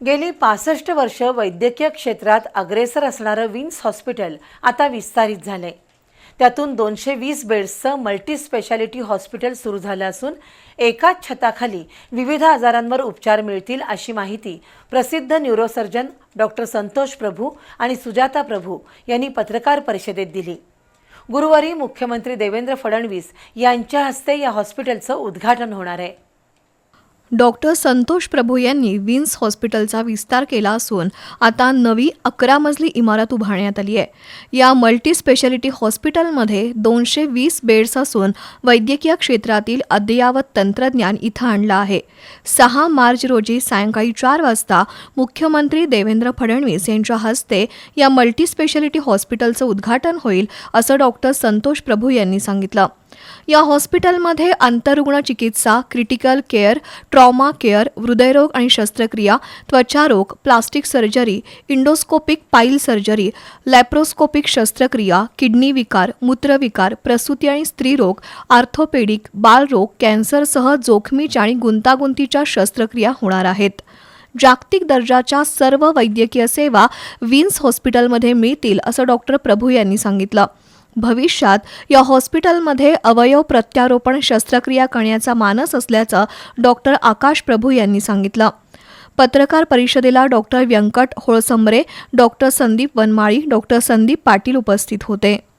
गेली पासष्ट वर्ष वैद्यकीय क्षेत्रात अग्रेसर असणारं विन्स हॉस्पिटल आता विस्तारित झालंय. त्यातून दोनशे वीस बेड्सचं मल्टी स्पेशालिटी हॉस्पिटल सुरू झालं असून एकाच छताखाली विविध आजारांवर उपचार मिळतील अशी माहिती प्रसिद्ध न्यूरोसर्जन डॉक्टर संतोष प्रभू आणि सुजाता प्रभू यांनी पत्रकार परिषदेत दिली. गुरुवारी मुख्यमंत्री देवेंद्र फडणवीस यांच्या हस्ते या हॉस्पिटलचं उद्घाटन होणार आहे. डॉक्टर संतोष प्रभू यांनी विन्स हॉस्पिटलचा विस्तार केला असून आता नवी अकरा मजली इमारत उभारण्यात आली आहे. या मल्टी स्पेशालिटी हॉस्पिटलमध्ये दोनशे वीस बेड्स असून वैद्यकीय क्षेत्रातील अद्ययावत तंत्रज्ञान इथं आणलं आहे. सहा मार्च रोजी सायंकाळी चार वाजता मुख्यमंत्री देवेंद्र फडणवीस यांच्या हस्ते या मल्टी स्पेशालिटी हॉस्पिटलचं उद्घाटन होईल असं डॉक्टर संतोष प्रभू यांनी सांगितलं. या हॉस्पिटलमध्ये अंतरुग्ण चिकित्सा क्रिटिकल केअर ट्रॉमा केअर हृदयरोग आणि शस्त्रक्रिया त्वचारोग plastic surgery endoscopic pile surgery laparoscopic शस्त्रक्रिया किडनी विकार मूत्रविकार प्रसूती आणि स्त्रीरोग आर्थोपेडिक बालरोग कॅन्सरसह जोखमीच्या आणि गुंतागुंतीच्या शस्त्रक्रिया होणार आहेत. जागतिक दर्जाच्या सर्व वैद्यकीय सेवा विन्स हॉस्पिटलमध्ये मिळतील असं डॉक्टर प्रभू यांनी सांगितलं. भविष्यात या हॉस्पिटलमध्ये अवयव प्रत्यारोपण शस्त्रक्रिया करण्याचा मानस असल्याचं डॉक्टर आकाश प्रभू यांनी सांगितलं. पत्रकार परिषदेला doctor Venkat Holsambare doctor Sandeep Vanmali doctor Sandeep Patil उपस्थित होते.